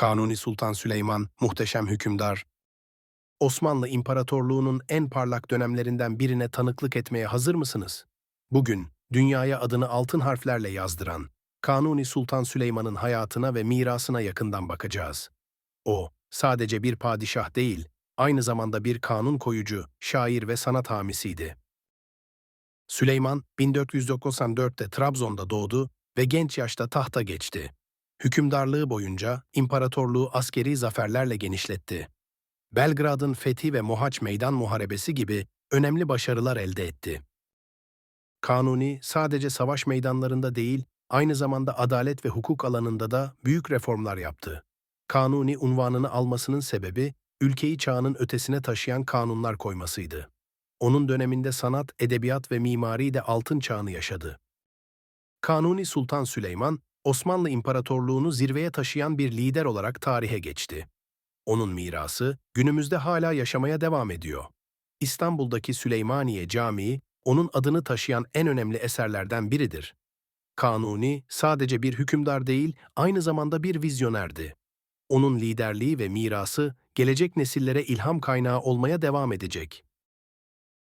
Kanuni Sultan Süleyman, muhteşem hükümdar, Osmanlı İmparatorluğu'nun en parlak dönemlerinden birine tanıklık etmeye hazır mısınız? Bugün, dünyaya adını altın harflerle yazdıran Kanuni Sultan Süleyman'ın hayatına ve mirasına yakından bakacağız. O, sadece bir padişah değil, aynı zamanda bir kanun koyucu, şair ve sanat hamisiydi. Süleyman, 1494'te Trabzon'da doğdu ve genç yaşta tahta geçti. Hükümdarlığı boyunca imparatorluğu askeri zaferlerle genişletti. Belgrad'ın fethi ve Mohaç Meydan Muharebesi gibi önemli başarılar elde etti. Kanuni sadece savaş meydanlarında değil, aynı zamanda adalet ve hukuk alanında da büyük reformlar yaptı. Kanuni unvanını almasının sebebi, ülkeyi çağının ötesine taşıyan kanunlar koymasıydı. Onun döneminde sanat, edebiyat ve mimari de altın çağını yaşadı. Kanuni Sultan Süleyman, Osmanlı İmparatorluğunu zirveye taşıyan bir lider olarak tarihe geçti. Onun mirası günümüzde hala yaşamaya devam ediyor. İstanbul'daki Süleymaniye Camii, onun adını taşıyan en önemli eserlerden biridir. Kanuni sadece bir hükümdar değil, aynı zamanda bir vizyonerdi. Onun liderliği ve mirası gelecek nesillere ilham kaynağı olmaya devam edecek.